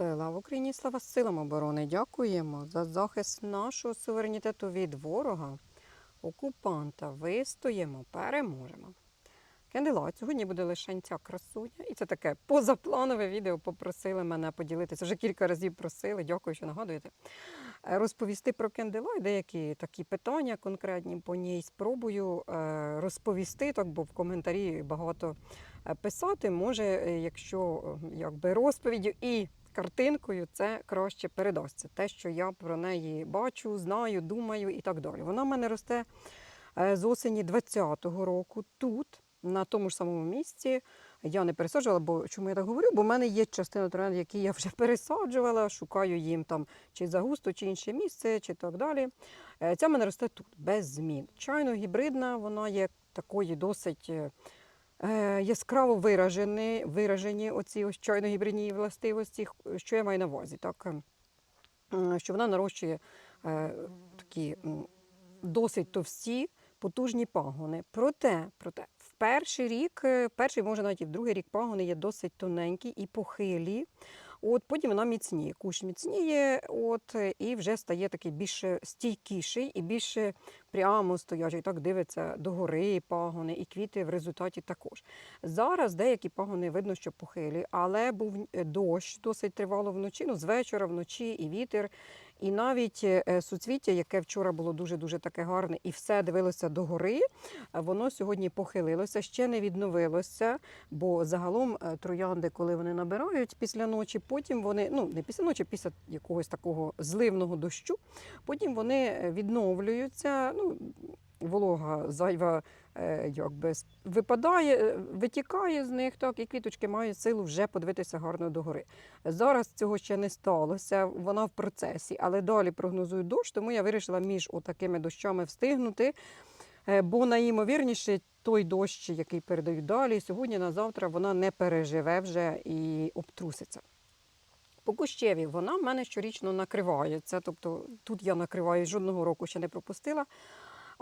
Слава Україні, слава силам оборони. Дякуємо за захист нашого суверенітету від ворога, окупанта. Вистоїмо, переможемо. Кенделайт, сьогодні буде лише ця красуня. І це таке позапланове відео. Попросили мене поділитися. Вже кілька разів просили. Дякую, що нагадуєте. Е, Розповісти про Кенделайт, деякі такі питання конкретні по ній спробую е, розповісти, так, бо в коментарі багато е, писати. Може, якщо якби розповіддю і картинкою, це краще передасться. Те, що я про неї бачу, знаю, думаю і так далі. Вона в мене росте е, з осені 20-го року тут, на тому ж самому місці. Я не пересаджувала, бо чому я так говорю? Бо в мене є частина троянд, які я вже пересаджувала, шукаю їм там чи загусто, чи інше місце, чи так далі. Е, Ця в мене росте тут, без змін. Чайно гібридна, вона є такої досить е, яскраво виражені, виражені оці ось чайно-гібридні властивості. Що я маю на увазі? Так, е, що вона нарощує е, такі досить товсті, потужні пагони. Проте, проте, в перший рік, е, перший, може навіть і в другий рік пагони є досить тоненькі і похилі. От потім вона міцніє. Кущ міцніє, от і вже стає такий більш стійкіший і більше прямо стоячий. Так дивиться догори пагони, і квіти в результаті також. Зараз деякі пагони видно, що похилі, але був е, дощ досить тривало вночі. Ну з вечора вночі і вітер. І навіть е, суцвіття, яке вчора було дуже-дуже таке гарне, і все дивилося догори, е, воно сьогодні похилилося, ще не відновилося, бо загалом е, троянди, коли вони набирають після ночі, потім вони, ну не після ночі, після якогось такого зливного дощу, потім вони е, відновлюються. Ну, волога зайва е, якби випадає, е, витікає з них, так, і квіточки мають силу вже подивитися гарно догори. Зараз цього ще не сталося, вона в процесі, але далі прогнозують дощ, тому я вирішила між отакими дощами встигнути. Е, Бо найімовірніше той дощ, який передають далі, сьогодні на завтра вона не переживе вже і обтруситься. По кущеві вона в мене щорічно накривається. Тобто тут я накриваю жодного року ще не пропустила.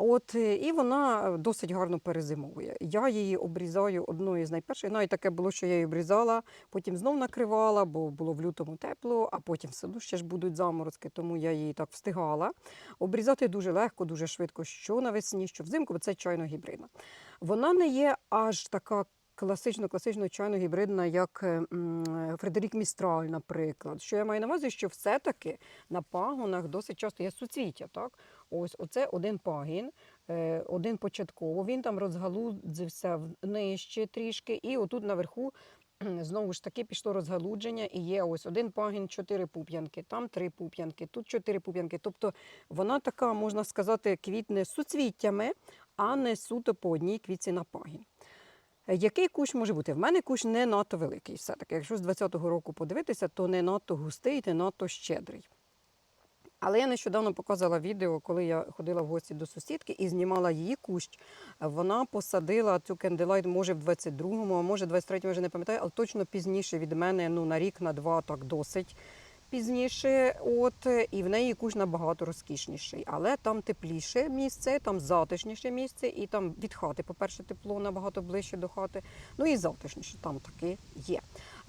От е, і вона досить гарно перезимовує. Я її обрізаю одною з найперших. Навіть таке було, що я її обрізала, потім знов накривала, бо було в лютому тепло, а потім все одно ще ж будуть заморозки, тому я її так встигала. Обрізати дуже легко, дуже швидко, що навесні, що взимку, бо це чайно гібридна. Вона не є аж така класично, класично чайно гібридна, як е, Фредерік Містраль, наприклад. Що я маю на увазі, що все-таки на пагонах досить часто є суцвіття. Так? Ось оце один пагін, е, один початково. Він там розгалудзився нижче трішки, і отут наверху. Знову ж таки пішло розгалудження, і є ось один пагін, чотири пуп'янки, там три пуп'янки, тут чотири пуп'янки. Тобто вона така, можна сказати, квітне суцвіттями, а не суто по одній квітці на пагін. Е, Який кущ може бути? В мене кущ не надто великий. Все-таки, якщо з 20-го року подивитися, то не надто густий, не надто щедрий. Але я нещодавно показала відео, коли я ходила в гості до сусідки і знімала її кущ. Вона посадила цю кенделайт, може, в 22-му, а може, в 23-му, вже не пам'ятаю, але точно пізніше від мене, ну на рік, на два, так досить пізніше. От і в неї кущ набагато розкішніший. Але там тепліше місце, там затишніше місце, і там від хати, по-перше, тепло набагато ближче до хати. Ну і затишніше там таки є.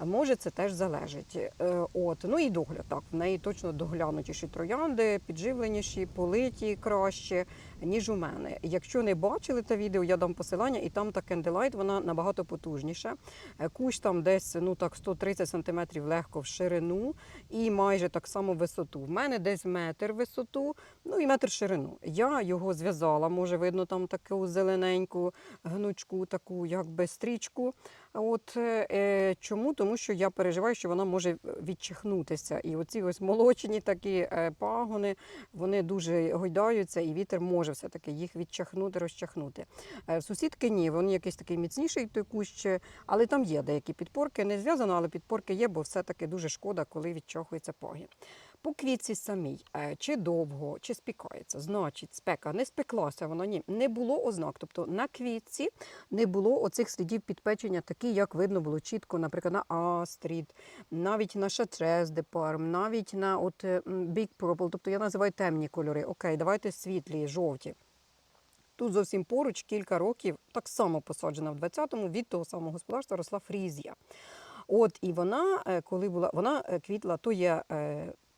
Може, це теж залежить. Е, От ну і догляд. Так, в неї точно доглянутіші троянди, підживленіші, политі краще, ніж у мене. Якщо не бачили те відео, я дам посилання, і там та кенделайт, вона набагато потужніша. Е, Кущ там десь ну так 130 см легко в ширину і майже так само висоту. В мене десь метр висоту, ну і метр ширину. Я його зв'язала, може видно там таку зелененьку гнучку, таку якби стрічку. От е, чому? Тому що я переживаю, що вона може відчихнутися. І оці ось молочні такі е, пагони, вони дуже гойдаються, і вітер може все-таки їх відчахнути, розчахнути. Е, сусідки ні, він якийсь такий міцніший той кущ, але там є деякі підпорки, не зв'язано, але підпорки є, бо все-таки дуже шкода, коли відчахується пагін. По квітці самій, е, чи довго, чи спікається, значить, спека не спеклася, вона ні, не було ознак. Тобто на квітці не було оцих слідів підпечення, такі, як видно було чітко, наприклад, на Астрід, навіть на Шатрес де Парм, навіть на от е, Big Purple, тобто я називаю темні кольори. Окей, давайте світлі, жовті. Тут зовсім поруч кілька років так само посаджена в 20-му від того самого господарства росла фрізія. От і вона, е, коли була, вона квітла, то є.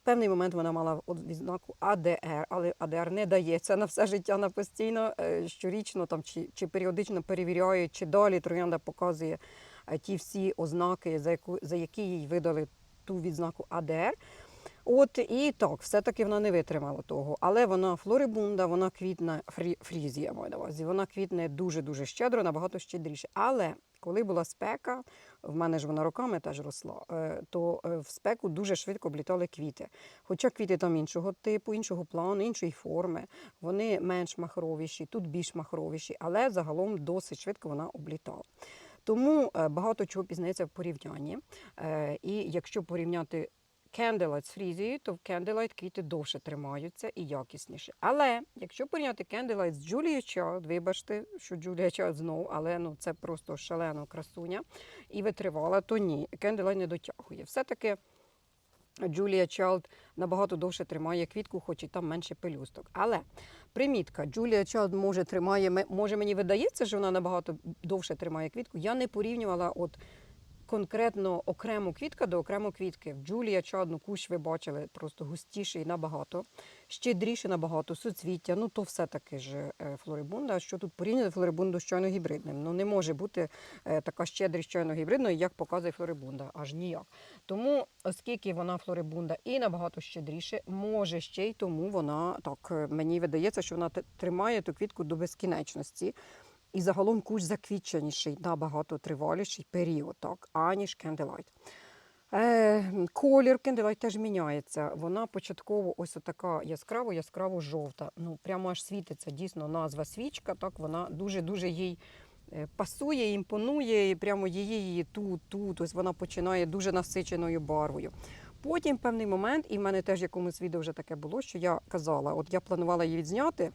Певний момент вона мала відзнаку АДР, але АДР не дається на все життя на постійно, е, щорічно там чи, чи періодично перевіряють, чи далі троянда показує е, ті всі ознаки, за, яку, за які їй видали ту відзнаку АДР. От і так, все-таки вона не витримала того. Але вона флорибунда, вона квітне фрі, фрізія, маю на увазі. Вона квітне дуже-дуже щедро, набагато щедріше. Але коли була спека, в мене ж вона роками теж росла, е, то е, в спеку дуже швидко облітали квіти. Хоча квіти там іншого типу, іншого плану, іншої форми, вони менш махровіші, тут більш махровіші, але загалом досить швидко вона облітала. Тому е, багато чого пізнається в порівнянні. І якщо порівняти Candlelight з фрізією, то в Candlelight квіти довше тримаються і якісніше. Але якщо порівняти Candlelight з Julia Child, вибачте, що Julia Child знову, але ну це просто шалена красуня і витривала, то ні, Candlelight не дотягує. Все-таки Julia Child набагато довше тримає квітку, хоч і там менше пелюсток. Але примітка, Julia Child може тримає, може мені видається, що вона набагато довше тримає квітку. Я не порівнювала от конкретно окрему квітка до окремо квітки. В Джулія Чадну кущ ви бачили просто густіший набагато, щедріше набагато, суцвіття. Ну то все таки ж е, флорибунда. Що тут порівняти флорибунду з чайно гібридним? Ну не може бути е, така щедрість чайно гібридною, як показує флорибунда, аж ніяк. Тому, оскільки вона флорибунда і набагато щедріше, може ще й тому вона так е, мені видається, що вона тримає ту квітку до безкінечності. І загалом кущ заквітченіший, набагато триваліший період, так, аніж. Е, колір Candlelight теж міняється. Вона початково ось така яскраво, яскраво жовта. Ну, прямо аж світиться. Дійсно, назва свічка. Так, вона дуже-дуже їй е, пасує, імпонує, і прямо її, тут, тут. Ось вона починає дуже насиченою барвою. Потім певний момент, і в мене теж якомусь відео вже таке було, що я казала, от я планувала її відзняти.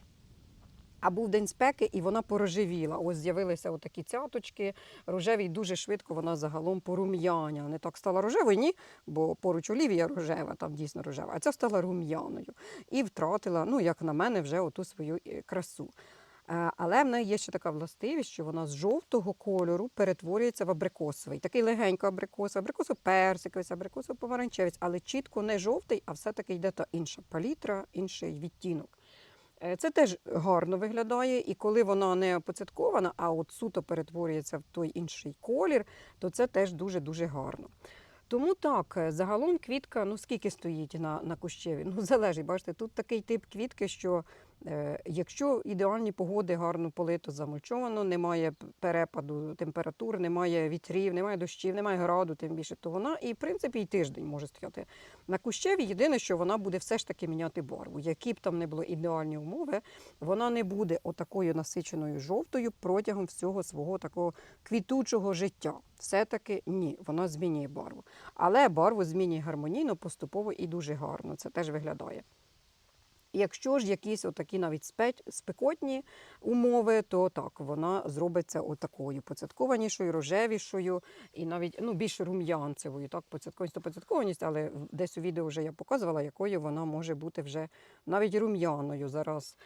А був день спеки, і вона порожевіла. Ось з'явилися отакі цяточки. Рожеві і дуже швидко вона загалом порум'яня. Не так стала рожевою, ні, бо поруч олівія рожева, там дійсно рожева, а ця стала рум'яною. І втратила, ну як на мене, вже оту свою е, красу. Е, Але в неї є ще така властивість, що вона з жовтого кольору перетворюється в абрикосовий. Такий легенько абрикосовий, абрикосо-персиковий, абрикосо-помаранчевець, але чітко не жовтий, а все-таки йде та інша палітра, інший відтінок. Е, Це теж гарно виглядає, і коли вона не поцяткована, а от суто перетворюється в той інший колір, то це теж дуже-дуже гарно. Тому так, е, загалом квітка, ну скільки стоїть на, на кущеві? Ну, залежить, бачите, тут такий тип квітки, що якщо ідеальні погоди гарно полито, замульчовано, немає перепаду температур, немає вітрів, немає дощів, немає граду, тим більше, то вона і в принципі і тиждень може стояти на кущеві. Єдине, що вона буде все ж таки міняти барву. Які б там не було ідеальні умови, вона не буде отакою насиченою жовтою протягом всього свого такого квітучого життя. Все-таки ні, вона змінює барву. Але барву змінює гармонійно, поступово і дуже гарно. Це теж виглядає. Якщо ж якісь отакі навіть спе- спекотні умови, то так, вона зробиться отакою поцяткованішою, рожевішою і навіть ну, більш рум'янцевою. Так, поцяткованість то поцяткованість, але десь у відео вже я показувала, якою вона може бути вже навіть рум'яною зараз.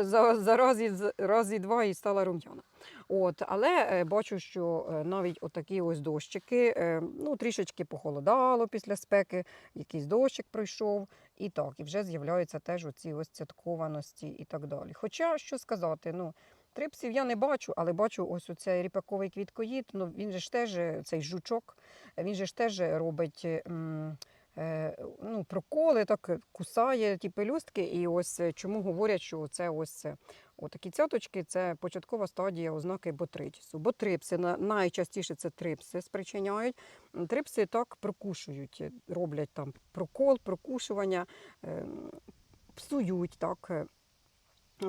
За, за раз, і, з- два стала рум'яна. От, але е, бачу, що е, навіть отакі ось дощики, е, ну трішечки похолодало після спеки, якийсь дощик пройшов, і так, і вже з'являються теж оці ось цяткованості і так далі. Хоча, що сказати, ну, трипсів я не бачу, але бачу ось оцей ріпаковий квіткоїд, ну він же ж теж, цей жучок, він же ж теж робить. м, Ну, проколи, так е, кусає ті пелюстки, і ось е, чому говорять, що це ось е, отакі цяточки це початкова стадія ознаки ботритісу. Ботрипси на- найчастіше це трипси спричиняють. Трипси так прокушують, е, роблять там прокол, прокушування, е, псують так. е,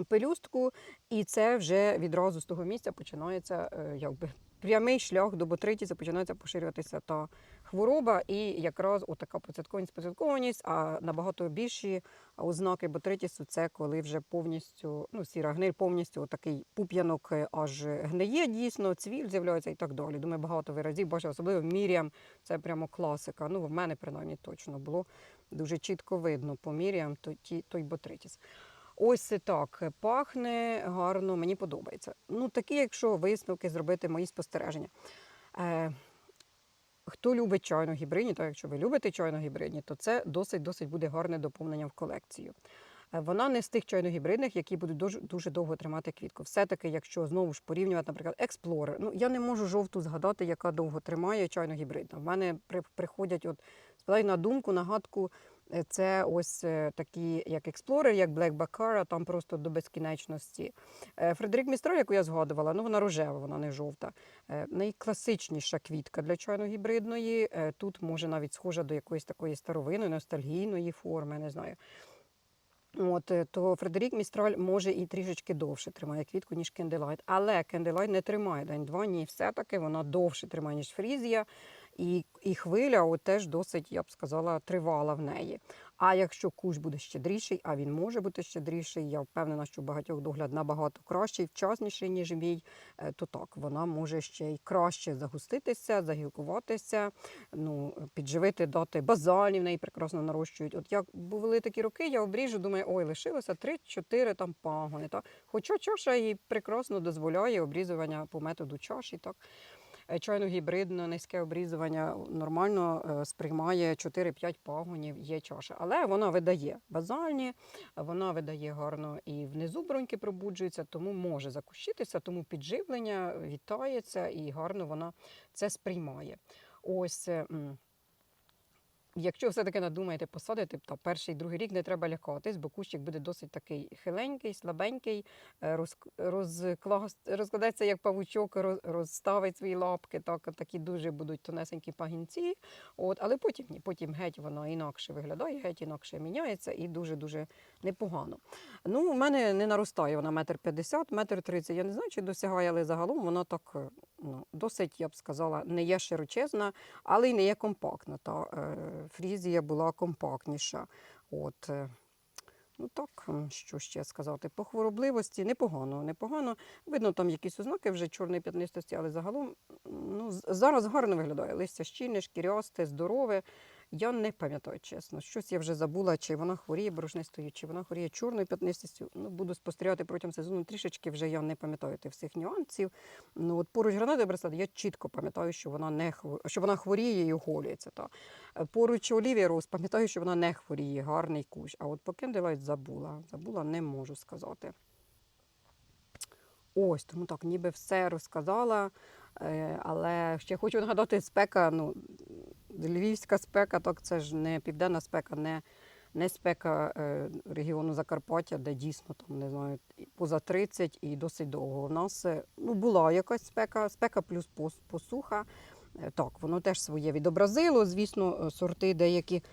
Пелюстку, і це вже відразу з того місця починається е, якби прямий шлях до ботритісу, починається поширюватися та хвороба, і якраз отака поцяткованість, поцяткованість, а набагато більші ознаки ботритісу це коли вже повністю ну, сіра гниль, повністю такий пуп'янок е, аж гниє дійсно, цвіль з'являється і так далі. Думаю, багато ви разів бачили, особливо в Міріам, це прямо класика. Ну, в мене принаймні точно було дуже чітко видно по Міріам то, ті, той ботритіс. Ось так пахне гарно, мені подобається. Ну, такі, якщо висновки зробити мої спостереження. Хто любить чайну гібридні, то якщо ви любите чайно гібридні, то це досить досить буде гарне доповнення в колекцію. Е, Вона не з тих чайно-гібридних, які будуть дуже, дуже довго тримати квітку. Все-таки, якщо знову ж порівнювати, наприклад, експлорер. ну я не можу жовту згадати, яка довго тримає чайно-гібридна. В мене при, приходять, от спадай на думку, нагадку, це ось е, такі, як Explorer, як Black Baccara, там просто до безкінечності. Е, Фредерик Містраль, яку я згадувала, ну вона рожева, вона не жовта. Е, Найкласичніша квітка для чайно-гібридної. Е, Тут може навіть схожа до якоїсь такої старовинної, ностальгійної форми, не знаю. От, е, то Фредерік Містраль може і трішечки довше тримає квітку, ніж Кенделайт. Але Кенделайт не тримає день-два, ні, все-таки вона довше тримає, ніж Фрізія. І, і хвиля от теж досить, я б сказала, тривала в неї. А якщо кущ буде щедріший, а він може бути щедріший, я впевнена, що багатьох догляд набагато кращий, вчасніший, ніж мій, е, то так, вона може ще й краще загуститися, загілкуватися, ну, підживити, дати базалів, в неї прекрасно нарощують. От як були такі роки, я обріжу, думаю, ой, лишилося 3-4 там пагони. Так? Хоча чаша їй прекрасно дозволяє обрізування по методу чаші. Так? Е, Чайно гібридно, низьке обрізування нормально е, сприймає 4-5 пагонів, є чаша. Але вона видає базальні, вона видає гарно і внизу броньки пробуджуються, тому може закущитися, тому підживлення вітається і гарно вона це сприймає. Ось. Якщо все-таки надумаєте посадити, то перший другий рік не треба лякатись, бо кущик буде досить такий хиленький, слабенький, е, роз, розклас- розкладеться як павучок, роз, розставить свої лапки, так, такі дуже будуть тонесенькі пагінці. От, але потім ні, потім геть воно інакше виглядає, геть інакше міняється і дуже-дуже непогано. Ну, у мене не наростає вона метр п'ятдесят, метр тридцять. Я не знаю, чи досягає, але загалом вона так е, ну, досить, я б сказала, не є широчезна, але й не є компактна. Та е, фрізія була компактніша. От, е, ну так, що ще сказати? По хворобливості непогано, непогано. Видно, там якісь ознаки вже чорної п'ятнистості, але загалом ну, зараз гарно виглядає. Листя щільне, шкірясте, здорове. Я не пам'ятаю, чесно. Щось я вже забула, чи вона хворіє борошнистою, чи вона хворіє чорною п'ятнистістю. Ну, буду спостерігати протягом сезону трішечки, вже я не пам'ятаю тих всіх нюансів. Ну, от поруч гранати Брестад, я чітко пам'ятаю, що вона не хво- що вона хворіє і оголюється. Та. Е, Поруч Олівія Роуз, пам'ятаю, що вона не хворіє, гарний кущ. А от по Кенделайт забула. Забула, не можу сказати. Ось, тому так, ніби все розказала. Е, Але ще хочу нагадати, спека, ну, львівська спека, так це ж не південна спека, не, не спека е, регіону Закарпаття, де дійсно там, не знаю, поза 30 і досить довго. У нас е, ну, була якась спека, спека плюс посуха. Так, воно теж своє відобразило. Звісно, сорти деякі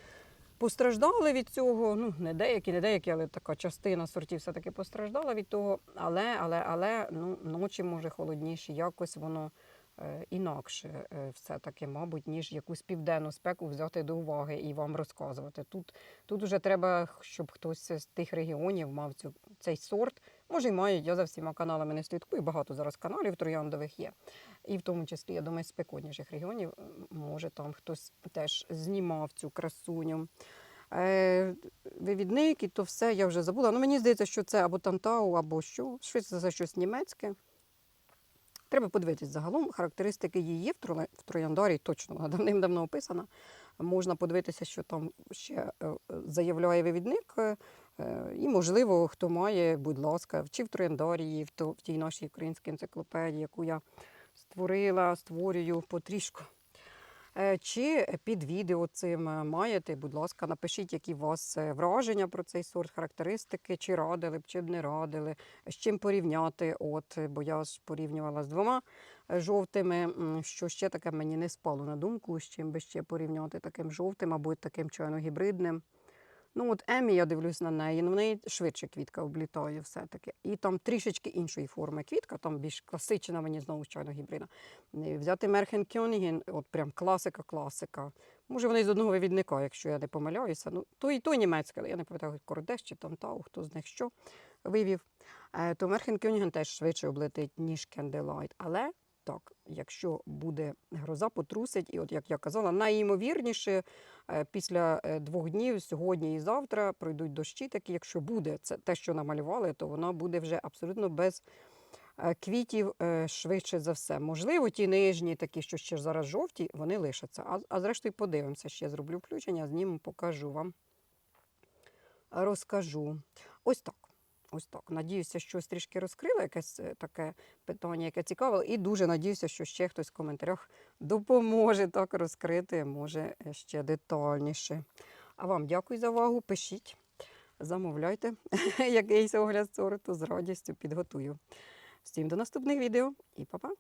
постраждали від цього. Ну, не деякі, не деякі, але така частина сортів все-таки постраждала від того. Але, але, але ну, ночі може холодніші, якось воно інакше е, все-таки, мабуть, ніж якусь південну спеку взяти до уваги і вам розказувати. Тут, тут вже треба, щоб хтось з тих регіонів мав цю, цей сорт. Може, й мають, я за всіма каналами не слідкую, багато зараз каналів трояндових є. І в тому числі, я думаю, з спекотніших регіонів, може, там хтось теж знімав цю красуню. Е, вивідники, то все я вже забула. Ну, мені здається, що це або Тантау, або що. Швидше за щось німецьке. Треба подивитись загалом. Характеристики її в Трояндарі точно вона давним-давно описана. Можна подивитися, що там ще е, е, заявляє вивідник. е, І, можливо, хто має, будь ласка, чи в Трояндарії, в тій нашій українській енциклопедії, яку я створила, створюю потрішку. Е, Чи під відео цим е, маєте, будь ласка, напишіть, які у вас е, враження про цей сорт, характеристики, чи радили б, чи б не радили, з чим порівняти. От, бо я ж порівнювала з двома жовтими, що ще таке мені не спало на думку, з чим би ще порівняти таким жовтим або таким чайно-гібридним. Ну, от Емі, я дивлюсь на неї, ну в неї швидше квітка облітає все-таки. І там трішечки іншої форми квітка, там більш класична, мені знову чайно гібридна. Е, Взяти Мерхен Кьоніген, от прям класика-класика. Може, вони з одного вивідника, якщо я не помиляюся. Ну, то і то німецьке, я не пам'ятаю, Кордеш чи Тантау, хто з них що вивів. Е, То Мерхен Кьоніген теж швидше облетить, ніж Кенделайт. Але так, якщо буде гроза, потрусить, і от як я казала, найімовірніше е, після е, двох днів, сьогодні і завтра, пройдуть дощі такі. Якщо буде це те, що намалювали, то вона буде вже абсолютно без Е, Квітів швидше за все. Можливо, ті нижні, такі, що ще зараз жовті, вони лишаться. А, а зрештою подивимося, ще зроблю включення, зніму, покажу вам. Розкажу. Ось так. Ось так. Надіюся, що трішки розкрила якесь е, таке питання, яке цікаве, І дуже надіюся, що ще хтось в коментарях допоможе так розкрити, може е, ще детальніше. А вам дякую за увагу. Пишіть, замовляйте якийсь огляд сорту з радістю підготую. Всім до наступних відео і па-па!